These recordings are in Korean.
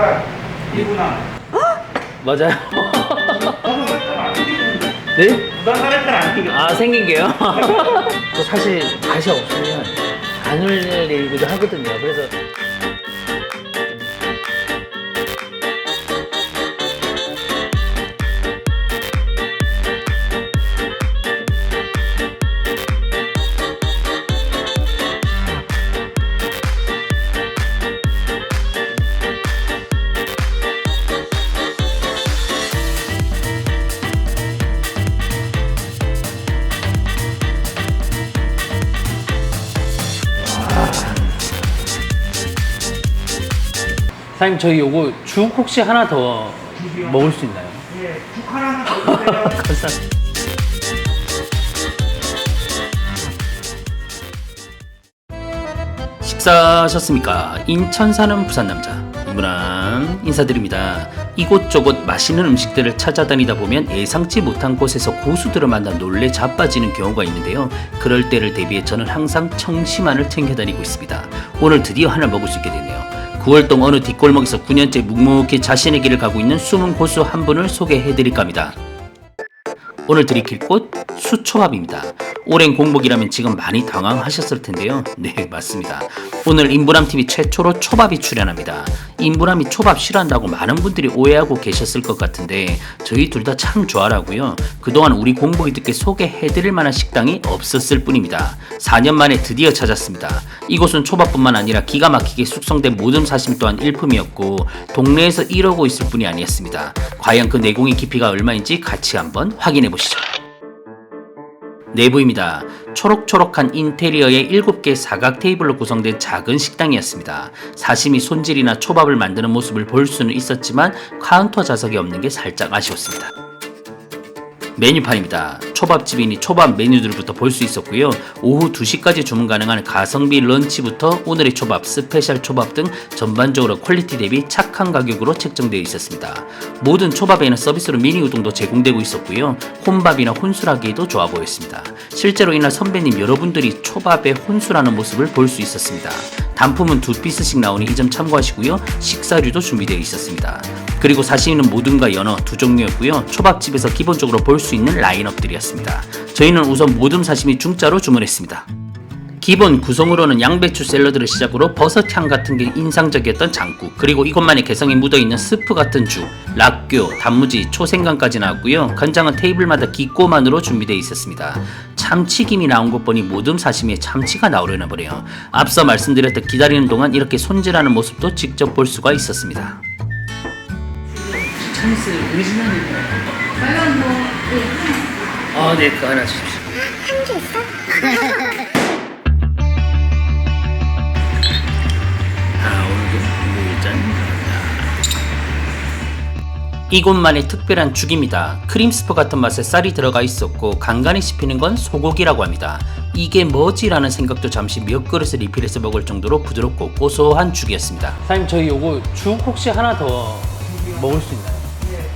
보니까 이구나. 맞아요. 네? 부산 사람들 안 튀겨. 아 생긴 게요? 저 사실 맛이 없으면 안 흘리기도 하거든요. 그래서 사장님 저희 요거 죽 혹시 하나 더 죽이요? 먹을 수 있나요? 예, 죽 하나만 더 주세요. 감사합니다. 식사하셨습니까? 인천 사는 부산 남자 이문환 인사드립니다. 이곳저곳 맛있는 음식들을 찾아다니다 보면 예상치 못한 곳에서 고수들을 만나 놀래 자빠지는 경우가 있는데요. 그럴 때를 대비해 저는 항상 청심환을 챙겨 다니고 있습니다. 오늘 드디어 하나 먹을 수 있게 되네요. 9월동 어느 뒷골목에서 9년째 묵묵히 자신의 길을 가고 있는 숨은 고수 한 분을 소개해 드릴까 합니다. 오늘 드릴 곳 수초밥입니다. 오랜 공복이라면 지금 많이 당황하셨을 텐데요. 네, 맞습니다. 오늘 인부람 TV 최초로 초밥이 출연합니다. 인부람이 초밥 싫어한다고 많은 분들이 오해하고 계셨을 것 같은데 저희 둘 다 참 좋아하고요. 그동안 우리 공복이 듣게 소개해드릴 만한 식당이 없었을 뿐입니다. 4년 만에 드디어 찾았습니다. 이곳은 초밥뿐만 아니라 기가 막히게 숙성된 모듬 사심 또한 일품이었고 동네에서 이러고 있을 뿐이 아니었습니다. 과연 그 내공의 깊이가 얼마인지 같이 한번 확인해 보시죠. 내부입니다. 초록초록한 인테리어의 7개 사각 테이블로 구성된 작은 식당이었습니다. 사심이 손질이나 초밥을 만드는 모습을 볼 수는 있었지만 카운터 좌석이 없는 게 살짝 아쉬웠습니다. 메뉴판입니다. 초밥집이니 초밥 메뉴들부터 볼 수 있었고요. 오후 2시까지 주문 가능한 가성비 런치부터 오늘의 초밥, 스페셜 초밥 등 전반적으로 퀄리티 대비 착한 가격으로 책정되어 있었습니다. 모든 초밥에는 서비스로 미니 우동도 제공되고 있었고요. 혼밥이나 혼술하기에도 좋아 보였습니다. 실제로 이날 선배님 여러분들이 초밥에 혼술하는 모습을 볼 수 있었습니다. 단품은 두 피스씩 나오니 이 점 참고하시고요. 식사류도 준비되어 있었습니다. 그리고 사시미는 모듬과 연어 두 종류였고요. 초밥집에서 기본적으로 볼 수 있는 라인업들이었습니다. 저희는 우선 모듬 사시미 중짜로 주문했습니다. 기본 구성으로는 양배추 샐러드를 시작으로 버섯향 같은 게 인상적이었던 장국 그리고 이것만의 개성이 묻어있는 스프 같은 죽, 락교, 단무지, 초생강까지 나왔고요 간장은 테이블마다 기꼬만으로 준비되어 있었습니다 참치김이 나온 것 보니 모듬 사시미에 참치가 나오려나 보네요 앞서 말씀드렸듯 기다리는 동안 이렇게 손질하는 모습도 직접 볼 수가 있었습니다 참스 오리지널인가요? 빨간 거, 아, 네, 그거 하나 주십시오. 아, 이곳만의 특별한 죽입니다. 크림스프 같은 맛에 쌀이 들어가 있었고 간간히 씹히는 건 소고기라고 합니다. 이게 뭐지라는 생각도 잠시 몇 그릇을 리필해서 먹을 정도로 부드럽고 고소한 죽이었습니다. 사장님 저희 요거 죽 혹시 하나 더 먹을 수 있나요? 예.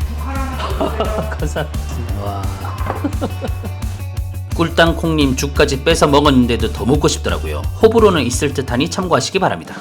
감사합니다. 와. 꿀땅콩님 죽까지 뺏어 먹었는데도 더 먹고 싶더라고요. 호불호는 있을 듯하니 참고하시기 바랍니다.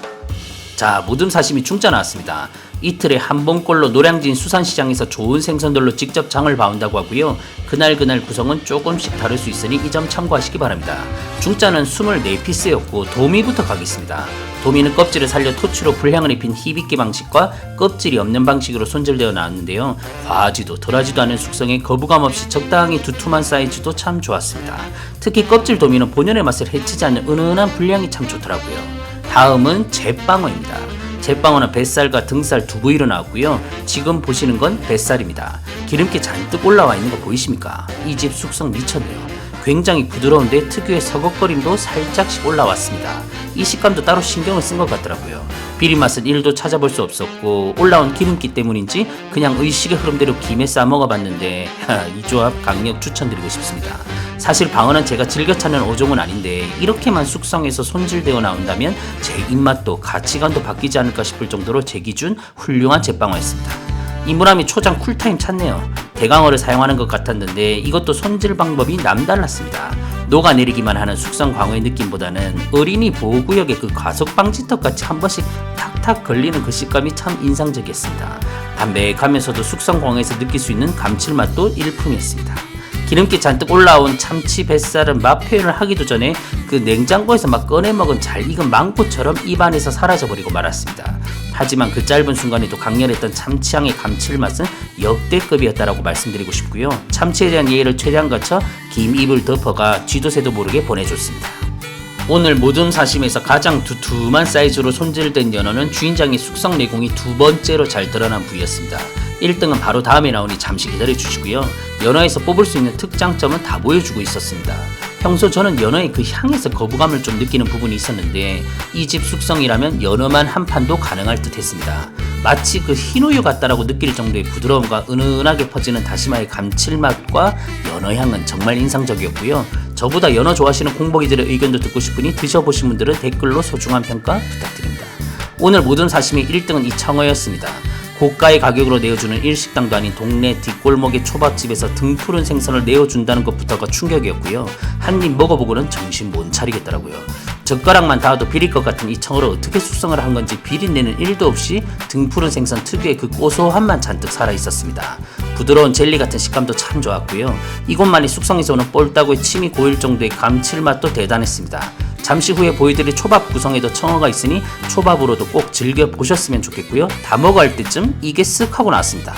자, 모듬 사심이 중짜 나왔습니다. 이틀에 한 번꼴로 노량진 수산시장에서 좋은 생선들로 직접 장을 봐온다고 하고요. 그날 그날 구성은 조금씩 다를 수 있으니 이 점 참고하시기 바랍니다. 중짜는 24피스였고 도미부터 가겠습니다. 도미는 껍질을 살려 토치로 불향을 입힌 희비기 방식과 껍질이 없는 방식으로 손질되어 나왔는데요. 과하지도 덜하지도 않은 숙성에 거부감 없이 적당히 두툼한 사이즈도 참 좋았습니다. 특히 껍질 도미는 본연의 맛을 해치지 않는 은은한 분량이 참 좋더라고요. 다음은 제빵어입니다. 제빵어는 뱃살과 등살 두 부위로 나왔고요. 지금 보시는 건 뱃살입니다. 기름기 잔뜩 올라와 있는 거 보이십니까? 이 집 숙성 미쳤네요. 굉장히 부드러운데 특유의 서걱거림도 살짝씩 올라왔습니다. 이 식감도 따로 신경을 쓴 것 같더라고요. 비린 맛은 1도 찾아볼 수 없었고 올라온 기름기 때문인지 그냥 의식의 흐름대로 김에 싸 먹어봤는데 이 조합 강력 추천드리고 싶습니다. 사실 방어는 제가 즐겨 찾는 어종은 아닌데 이렇게만 숙성해서 손질되어 나온다면 제 입맛도 가치관도 바뀌지 않을까 싶을 정도로 제 기준 훌륭한 제빵어였습니다. 이무람이 초장 쿨타임 찾네요. 대강어를 사용하는 것 같았는데 이것도 손질 방법이 남달랐습니다. 녹아내리기만 하는 숙성 광어의 느낌보다는 어린이 보호구역의 그 과속 방지턱 같이 한 번씩 탁 탁탁 걸리는 그 식감이 참 인상적이었습니다. 담백하면서도 숙성광에서 느낄 수 있는 감칠맛도 일품이었습니다. 기름기 잔뜩 올라온 참치 뱃살은 맛 표현을 하기도 전에 그 냉장고에서 막 꺼내 먹은 잘 익은 망고처럼 입안에서 사라져버리고 말았습니다. 하지만 그 짧은 순간에도 강렬했던 참치향의 감칠맛은 역대급이었다라고 말씀드리고 싶고요. 참치에 대한 예의를 최대한 갖춰 김 입을 덮어가 쥐도 새도 모르게 보내줬습니다. 오늘 모든 사심에서 가장 두툼한 사이즈로 손질된 연어는 주인장의 숙성 내공이 두 번째로 잘 드러난 부위였습니다. 1등은 바로 다음에 나오니 잠시 기다려 주시고요. 연어에서 뽑을 수 있는 특장점은 다 보여주고 있었습니다. 평소 저는 연어의 그 향에서 거부감을 좀 느끼는 부분이 있었는데 이 집 숙성이라면 연어만 한 판도 가능할 듯 했습니다. 마치 그 흰우유 같다라고 느낄 정도의 부드러움과 은은하게 퍼지는 다시마의 감칠맛과 연어 향은 정말 인상적이었고요. 저보다 연어 좋아하시는 공복이들의 의견도 듣고 싶으니 드셔보신 분들은 댓글로 소중한 평가 부탁드립니다. 오늘 모든 사심의 1등은 이 청어였습니다. 고가의 가격으로 내어주는 일식당도 아닌 동네 뒷골목의 초밥집에서 등푸른 생선을 내어준다는 것부터가 충격이었고요. 한 입 먹어보고는 정신 못 차리겠더라고요. 젓가락만 닿아도 비릴 것 같은 이 청어를 어떻게 숙성을 한 건지 비린내는 1도 없이 등푸른 생선 특유의 그 고소함만 잔뜩 살아 있었습니다. 부드러운 젤리 같은 식감도 참 좋았고요. 이곳만이 숙성에서 오는 볼따구의 침이 고일 정도의 감칠맛도 대단했습니다. 잠시 후에 보여드릴 초밥 구성에도 청어가 있으니 초밥으로도 꼭 즐겨 보셨으면 좋겠고요. 다 먹어할 때쯤 이게 쓱 하고 나왔습니다.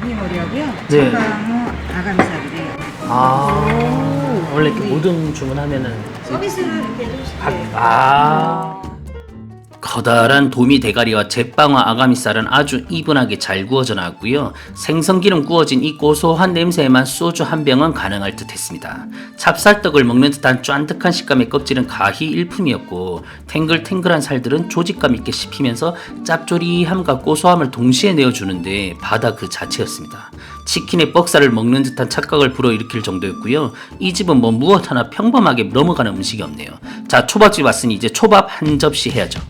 고기머리하고요. 네. 사방어 아가미살이래요. 아 원래 이렇게 모든 주문하면은 서비스를 이렇게 해주시고 아 커다란 도미 대가리와 제빵어 아가미살은 아주 이분하게 잘 구워져 나왔고요. 생선기름 구워진 이 고소한 냄새에만 소주 한 병은 가능할 듯 했습니다. 찹쌀떡을 먹는 듯한 쫀득한 식감의 껍질은 가히 일품이었고 탱글탱글한 살들은 조직감 있게 씹히면서 짭조리함과 고소함을 동시에 내어주는데 바다 그 자체였습니다. 치킨의 뻑살을 먹는 듯한 착각을 불어일으킬 정도였고요. 이 집은 뭐 무엇 하나 평범하게 넘어가는 음식이 없네요. 자 초밥집 왔으니 이제 초밥 한 접시 해야죠.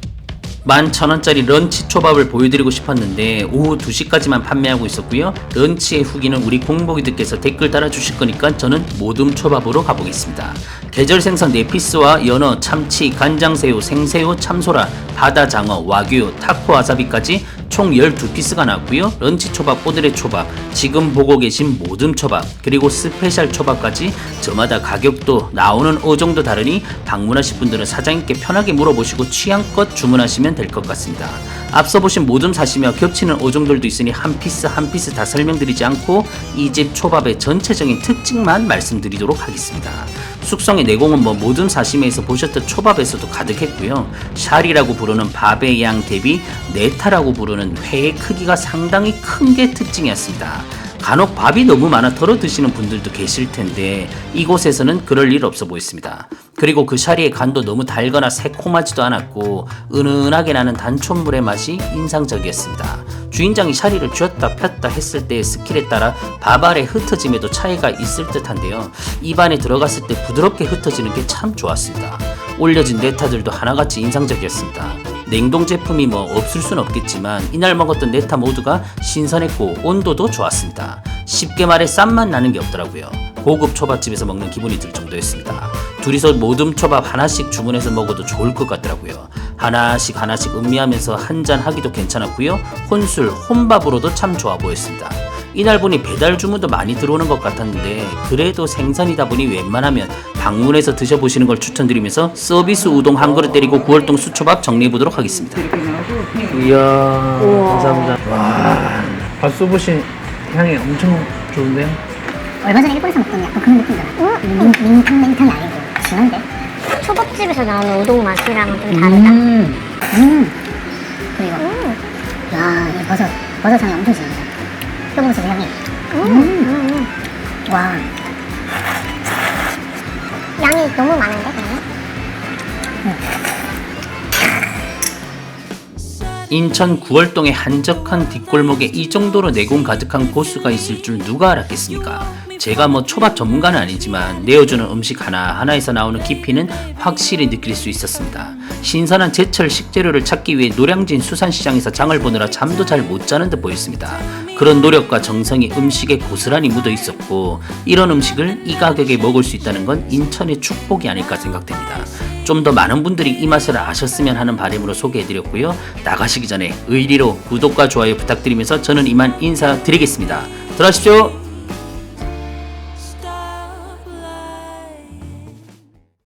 11,000원짜리 런치 초밥을 보여드리고 싶었는데 오후 2시까지만 판매하고 있었고요. 런치의 후기는 우리 공복이들께서 댓글 달아주실 거니까 저는 모둠 초밥으로 가보겠습니다. 계절 생선 4피스와 연어, 참치, 간장새우, 생새우, 참소라, 바다장어, 와규, 타코 와사비까지 총 12피스가 나왔고요. 런치 초밥, 오늘의 초밥, 지금 보고 계신 모듬 초밥, 그리고 스페셜 초밥까지 저마다 가격도 나오는 어종도 다르니 방문하실 분들은 사장님께 편하게 물어보시고 취향껏 주문하시면 될 것 같습니다. 앞서 보신 모듬 사시며 겹치는 어종들도 있으니 한 피스 한 피스 다 설명드리지 않고 이 집 초밥의 전체적인 특징만 말씀드리도록 하겠습니다. 숙성의 내공은 뭐 모든 사시미에서 보셨던 초밥에서도 가득했고요. 샬이라고 부르는 밥의 양 대비 네타라고 부르는 회의 크기가 상당히 큰 게 특징이었습니다. 간혹 밥이 너무 많아 덜어 드시는 분들도 계실 텐데 이곳에서는 그럴 일 없어 보였습니다. 그리고 그 샤리의 간도 너무 달거나 새콤하지도 않았고 은은하게 나는 단촛물의 맛이 인상적이었습니다. 주인장이 샤리를 쥐었다 폈다 했을 때의 스킬에 따라 밥 아래 흩어짐에도 차이가 있을 듯한데요. 입안에 들어갔을 때 부드럽게 흩어지는 게 참 좋았습니다. 올려진 네타들도 하나같이 인상적이었습니다. 냉동 제품이 뭐 없을 순 없겠지만 이날 먹었던 네타 모두가 신선했고 온도도 좋았습니다. 쉽게 말해 쌈만 나는 게 없더라고요. 고급 초밥집에서 먹는 기분이 들 정도였습니다. 둘이서 모듬 초밥 하나씩 주문해서 먹어도 좋을 것 같더라고요. 하나씩 하나씩 음미하면서 한잔 하기도 괜찮았고요. 혼술, 혼밥으로도 참 좋아 보였습니다. 이날 보니 배달 주문도 많이 들어오는 것 같았는데 그래도 생선이다 보니 웬만하면 방문해서 드셔보시는 걸 추천드리면서 서비스 우동 한 그릇 때리고 구월동 수초밥 정리해 보도록 하겠습니다. 이야 감사합니다. 와 밥솥보신 향이 엄청 좋은데요? 얼마 전에 일본에서 먹던 약간 그런 느낌이잖아. 민, 민탕 냉탕이 아니고 진한데. 초밥집에서 나오는 우동 맛이랑은 좀 다르다. 음, 음. 그리고 야, 이 버섯 버섯 향이 엄청 진합니다. 표고버섯 향이. 음. 와, 양이 너무 많은데 그러면? 인천 구월동의 한적한 뒷골목에 이 정도로 내공 가득한 고수가 있을 줄 누가 알았겠습니까? 제가 뭐 초밥 전문가는 아니지만 내어주는 음식 하나하나에서 나오는 깊이는 확실히 느낄 수 있었습니다. 신선한 제철 식재료를 찾기 위해 노량진 수산시장에서 장을 보느라 잠도 잘 못 자는 듯 보였습니다. 그런 노력과 정성이 음식에 고스란히 묻어 있었고 이런 음식을 이 가격에 먹을 수 있다는 건 인천의 축복이 아닐까 생각됩니다. 좀 더 많은 분들이 이 맛을 아셨으면 하는 바람으로 소개해드렸고요. 나가시기 전에 의리로 구독과 좋아요 부탁드리면서 저는 이만 인사드리겠습니다. 들어가십시오.